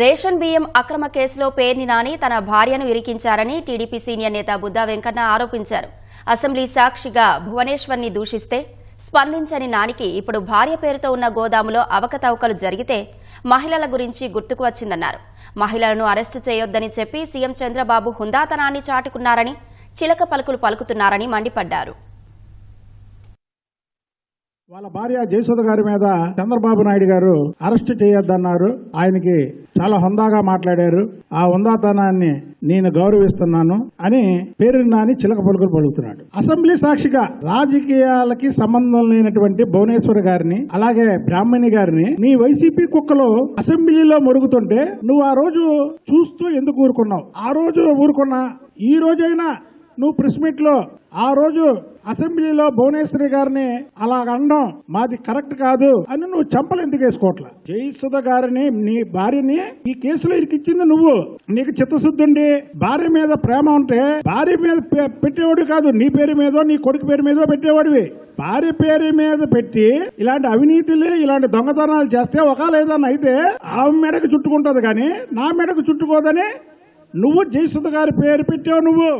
Ration బియ్యం అక్రమ కేసులో పేర్ని నాని తన భార్యను ఇరికించారని టీడీపీ సీనియర్ నేత బుద్దా వెంకన్న ఆరోపించారు. అసెంబ్లీ సాక్షిగా భువనేశ్వర్ని దూషిస్తే స్పందించని నానికి ఇప్పుడు భార్య పేరుతో ఉన్న గోదాములో అవకతవకలు జరిగితే మహిళల గురించి గుర్తుకు వచ్చిందన్నారు. మహిళలను అరెస్టు చేయొద్దని చెప్పి సీఎం చంద్రబాబు హుందాతనాన్ని చాటుకున్నారని చిలక పలుకులు పలుకుతున్నారని మండిపడ్డారు. వాళ్ళ భార్య జయసుధ గారి మీద చంద్రబాబు నాయుడు గారు అరెస్ట్ చేయొద్దన్నారు. ఆయనకి చాలా హుందాగా మాట్లాడారు. ఆ హుందాతనాన్ని నేను గౌరవిస్తున్నాను అని పేరు నాని చిలక పలుకులు పలుకుతున్నాడు. అసెంబ్లీ సాక్షిగా రాజకీయాలకి సంబంధం లేనటువంటి భువనేశ్వర్ గారిని అలాగే బ్రాహ్మణి గారిని నీ వైసీపీ కుక్కలు అసెంబ్లీలో మురుగుతుంటే నువ్వు ఆ రోజు చూస్తూ ఎందుకు ఊరుకున్నావు? ఆ రోజు ఊరుకున్నా? ఈ రోజైనా నువ్వు ప్రెస్ మీట్లో ఆ రోజు అసెంబ్లీలో భువనేశ్వరి గారిని అలా అనడం మాది కరెక్ట్ కాదు అని నువ్వు చంపలు ఎందుకు వేసుకోవట్లా? జయసుధ గారిని నీ భార్యని ఈ కేసులో ఇరికిచ్చింది నువ్వు. నీకు చిత్తశుద్ధి ఉండి భార్య మీద ప్రేమ ఉంటే భార్య మీద పెట్టేవాడు కాదు నీ పేరు మీదో నీ కొడుకు పేరు మీదో పెట్టేవాడివి. భార్య పేరు మీద పెట్టి ఇలాంటి అవినీతిలు ఇలాంటి దొంగతనాలు చేస్తే ఒకవేళ ఏదన్నా అయితే ఆమె మెడకు చుట్టుకుంటది కానీ నా మెడకు చుట్టుకోదని నువ్వు జయసుధ గారి పేరు పెట్టావు నువ్వు.